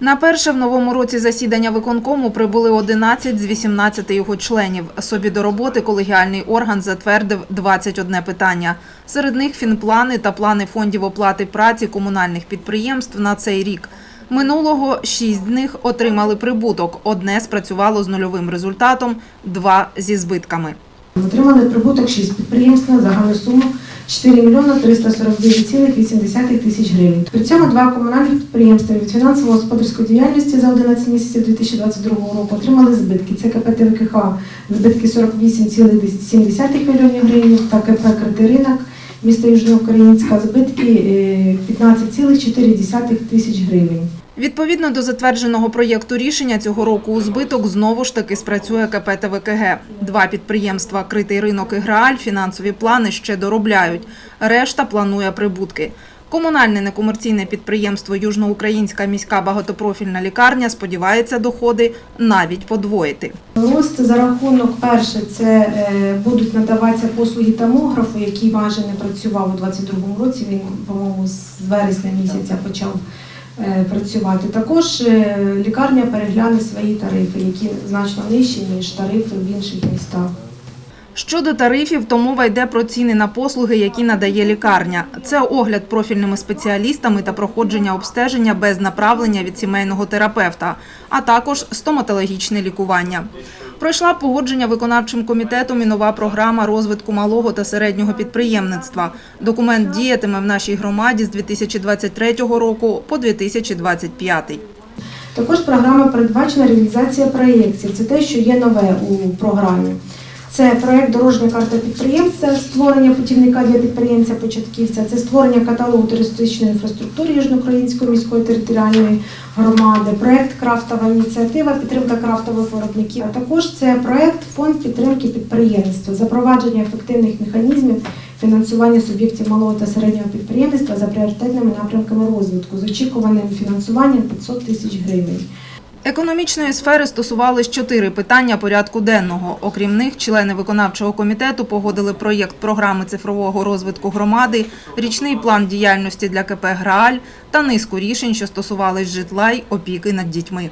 На перше в новому році засідання виконкому прибули 11 з 18 його членів. Собі до роботи колегіальний орган затвердив 21 питання. Серед них фінплани та плани фондів оплати праці комунальних підприємств на цей рік. Минулого шість з них отримали прибуток. Одне спрацювало з нульовим результатом, два зі збитками. Отримали прибуток 6 підприємств на загальну суму 4 мільйони 349,8 тисяч гривень. При цьому два комунальних підприємства від фінансово-господарської діяльності за 11 місяців 2022 року отримали збитки. Це КП ТВКХ збитки 48,7 мільйонів гривень та КП «Критиринок» міста Южноукраїнська збитки е, 15,4 тисяч гривень. Відповідно до затвердженого проєкту рішення цього року у збиток знову ж таки спрацює КП ТВКГ. Два підприємства «Критий ринок» і «Грааль» фінансові плани ще доробляють. Решта планує прибутки. Комунальне некомерційне підприємство Южноукраїнська міська багатопрофільна лікарня сподівається доходи навіть подвоїти. Рост за рахунок перше, це е, будуть надаватися послуги томографу, який майже не працював у 2022 році. Він, по-моєму, з вересня місяця почав працювати. Також е, лікарня перегляне свої тарифи, які значно нижчі ніж тарифи в інших містах. Щодо тарифів, то мова йде про ціни на послуги, які надає лікарня. Це огляд профільними спеціалістами та проходження обстеження без направлення від сімейного терапевта, а також стоматологічне лікування. Пройшла погодження виконавчим комітетом і нова програма розвитку малого та середнього підприємництва. Документ діятиме в нашій громаді з 2023 року по 2025. Також програма передбачена реалізація проєктів. Це те, що є нове у програмі. Це проєкт дорожня карта підприємця, створення путівника для підприємця-початківця, це створення каталогу туристичної інфраструктури Южноукраїнської міської територіальної громади, проєкт Крафтова ініціатива, підтримка крафтових виробників. А також це проєкт фонд підтримки підприємництва, запровадження ефективних механізмів фінансування суб'єктів малого та середнього підприємництва за пріоритетними напрямками розвитку з очікуваним фінансуванням 500 тисяч гривень. Економічної сфери стосувались чотири питання порядку денного. Окрім них, члени виконавчого комітету погодили проєкт програми цифрового розвитку громади, річний план діяльності для КП «Грааль» та низку рішень, що стосувались житла й опіки над дітьми.